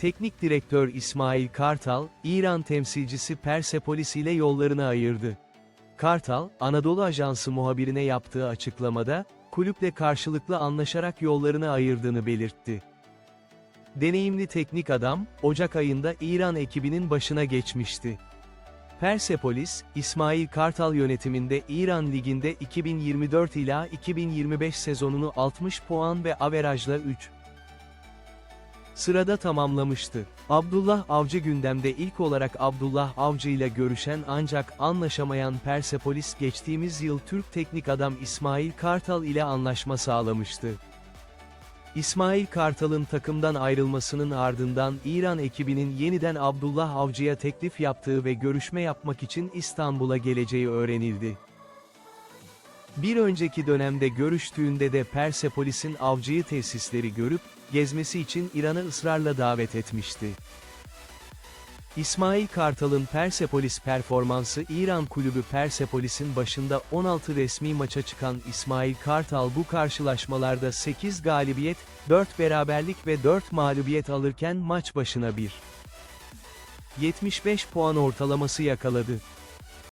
Teknik direktör İsmail Kartal, İran temsilcisi Persepolis ile yollarını ayırdı. Kartal, Anadolu Ajansı muhabirine yaptığı açıklamada, kulüple karşılıklı anlaşarak yollarını ayırdığını belirtti. Deneyimli teknik adam, Ocak ayında İran ekibinin başına geçmişti. Persepolis, İsmail Kartal yönetiminde İran Ligi'nde 2024 ila 2025 sezonunu 60 puan ve averajla 3. Sırada tamamlamıştı. Abdullah Avcı gündemde ilk olarak Abdullah Avcı ile görüşen ancak anlaşamayan Persepolis geçtiğimiz yıl Türk teknik adam İsmail Kartal ile anlaşma sağlamıştı. İsmail Kartal'ın takımdan ayrılmasının ardından İran ekibinin yeniden Abdullah Avcı'ya teklif yaptığı ve görüşme yapmak için İstanbul'a geleceği öğrenildi. Bir önceki dönemde görüştüğünde de Persepolis'in avcıyı tesisleri görüp, gezmesi için İran'a ısrarla davet etmişti. İsmail Kartal'ın Persepolis performansı İran kulübü Persepolis'in başında 16 resmi maça çıkan İsmail Kartal bu karşılaşmalarda 8 galibiyet, 4 beraberlik ve 4 mağlubiyet alırken maç başına 1. 75 puan ortalaması yakaladı.